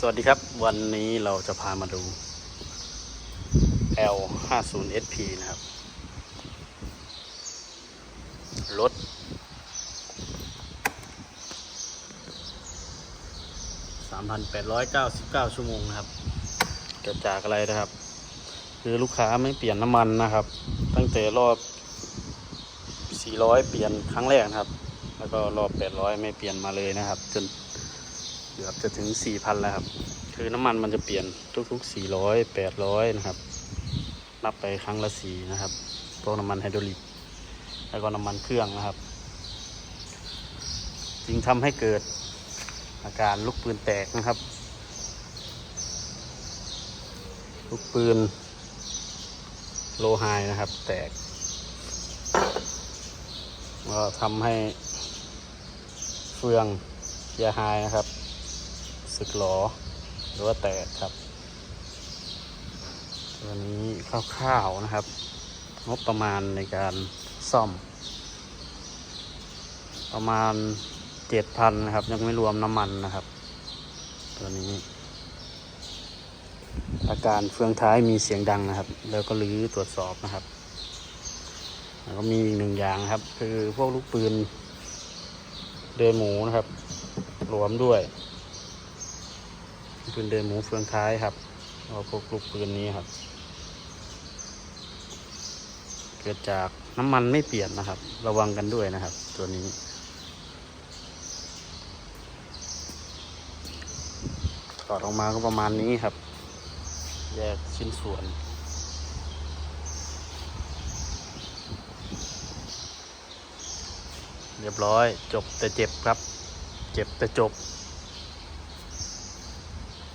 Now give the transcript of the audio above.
สวัสดีครับ วันนี้เราจะพามาดู L 5 0 SP นะครับ รถ 3,899 ชั่วโมงนะครับ เกิดจากอะไรนะครับ คือลูกค้าไม่เปลี่ยนน้ำมันนะครับ ตั้งแต่รอบ 400 เปลี่ยนครั้งแรกนะครับ แล้วก็รอบ 800 ไม่เปลี่ยนมาเลยนะครับ จน เกือบจะถึง 4,000 แล้วครับ คือน้ำมันมันจะเปลี่ยนทุกๆ 400 800 นะครับ นับไปครั้งละสีนะครับ พวกน้ำมันไฮดรอลิก แล้วก็น้ำมันเครื่องนะครับ จึงทำให้เกิดอาการลูกปืนแตกนะครับ ลูกปืนโลไฮนะครับ แตก ก็ทำให้เฟืองเกียร์ไฮนะครับ สึกหลอหรือว่าแตกครับ ตัวนี้คร่าวๆนะครับ งบประมาณในการซ่อม ประมาณเจ็ดพันนะครับ ยังไม่รวมน้ำมันนะครับ ตัวนี้ อาการเฟืองท้ายมีเสียงดังนะครับ แล้วก็รื้อตรวจสอบนะครับแล้วก็มีอีกหนึ่งอย่างครับ คือพวกลูกปืนเดนหมูนะครับรวมด้วย ปืนเดินหมูเฟืองท้ายครับเอาพวกลูกปืนนี้ครับ เกิดจากน้ำมันไม่เปลี่ยนนะครับ ระวังกันด้วยนะครับ ตัวนี้ ถอดออกมาก็ประมาณนี้ครับ แยกชิ้นส่วนเรียบร้อยจบแต่เจ็บครับ เจ็บแต่จบ